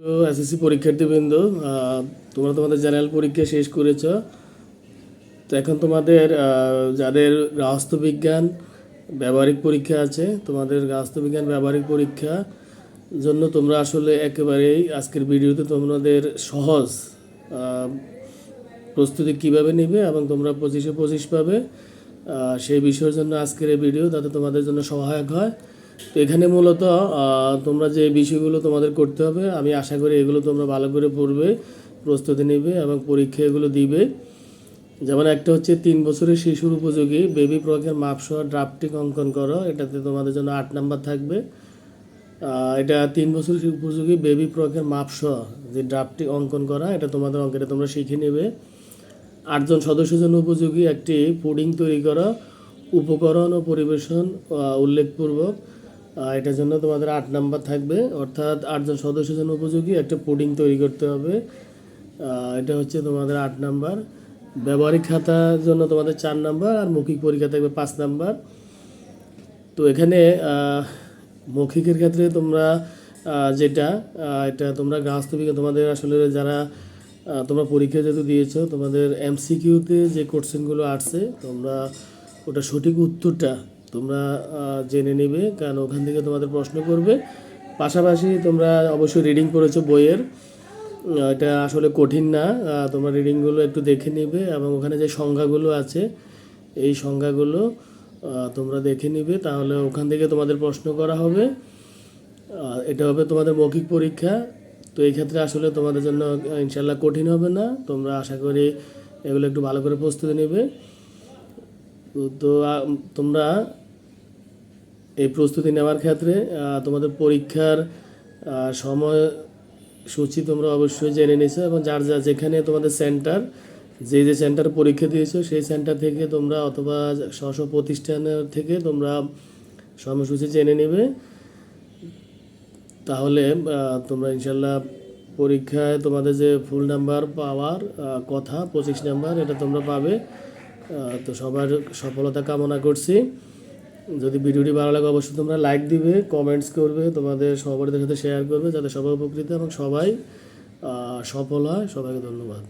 SSC পরীক্ষার্থীবৃন্দ তোমরা তোমাদের general পরীক্ষা শেষ করেছ। তো এখন তোমাদের যাদের রাষ্ট্র বিজ্ঞান ব্যবহারিক পরীক্ষা আছে, তোমাদের রাষ্ট্র বিজ্ঞান ব্যবহারিক পরীক্ষা জন্য তোমরা আসলে একেবারেই আজকের ভিডিওতে তোমাদের সহজ প্রস্তুতি কীভাবে নেবে এবং তোমরা পঁচিশে পঁচিশ পাবে সেই বিষয়ের জন্য আজকের এই ভিডিও, যাতে তোমাদের জন্য সহায়ক হয়। তো এখানে মূলত তোমরা যে বিষয়গুলো তোমাদের করতে হবে, আমি আশা করি এগুলো তোমরা ভালো করে পড়বে, প্রস্তুতি নেবে এবং পরীক্ষা এগুলো দিবে। যেমন একটা হচ্ছে তিন বছরের শিশুর উপযোগী, বেবি প্রকের মাপসহ ড্রাফটিং অঙ্কন করো, এটাতে তোমাদের জন্য আট নাম্বার থাকবে। এটা তিন বছর উপযোগী বেবি প্রকের মাপসহ যে ড্রাফটিং অঙ্কন করা, এটা তোমাদের অঙ্কেটা তোমরা শিখে নেবে। আটজন সদস্যের জন্য উপযোগী একটি পুডিং তৈরি করা, উপকরণ ও পরিবেশন উল্লেখপূর্বক। এটার জন্য তোমাদের আট নাম্বার থাকবে। অর্থাৎ আটজন সদস্যের জন্য উপযোগী একটা পুডিং তৈরি করতে হবে। এটা হচ্ছে তোমাদের আট নাম্বার। ব্যবহারিক খাতার জন্য তোমাদের চার নাম্বার আর মৌখিক পরীক্ষা থাকবে পাঁচ নাম্বার। তো এখানে মৌখিকের ক্ষেত্রে তোমরা যেটা এটা তোমরা গাছস্থ তোমাদের আসলে যারা তোমরা পরীক্ষা যেহেতু দিয়েছ, তোমাদের এমসিকিউতে যে কোশ্চেনগুলো আসছে, তোমরা ওটা সঠিক উত্তরটা তোমরা জেনে নেবে কারণ ওখান থেকে তোমাদের প্রশ্ন করবে। পাশাপাশি তোমরা অবশ্যই রিডিং করেছ বইয়ের। এটা আসলে কঠিন না। তোমরা রিডিংগুলো একটু দেখে নেবে এবং ওখানে যে সংখ্যাগুলো আছে এই আহ, তোমরা দেখে নিবে। তাহলে ওখান থেকে তোমাদের প্রশ্ন করা হবে। এটা হবে তোমাদের মৌখিক পরীক্ষা। তো এই ক্ষেত্রে আসলে তোমাদের জন্য ইনশাল্লাহ কঠিন হবে না। তোমরা আশা করি এগুলো একটু ভালো করে প্রস্তুতি নেবে। তো- তোমরা এই প্রস্তুতি নেওয়ার ক্ষেত্রে তোমাদের পরীক্ষার আহ, সময় সূচি তোমরা অবশ্যই জেনে নিছো এবং যার যা যেখানে তোমাদের সেন্টার যে যে সেন্টার পরীক্ষা দিয়েছ সেই সেন্টার থেকে তোমরা অথবা স্ব প্রতিষ্ঠানের থেকে তোমরা সময়সূচি জেনে নেবে। তাহলে তোমরা ইনশাল্লাহ পরীক্ষায় তোমাদের যে ফুল নাম্বার পাওয়ার কথা পঁচিশ নাম্বার এটা তোমরা পাবে। তো সবার সফলতা কামনা করছি। যদি ভিডিওটি ভালো লাগে, অবশ্যই তোমরা লাইক দিবে কমেন্টস করবে, তোমাদের সহপাঠীদের সাথে শেয়ার করবে, যাতে সবাই উপকৃত এবং সবাই সফল হয়। সবাইকে ধন্যবাদ।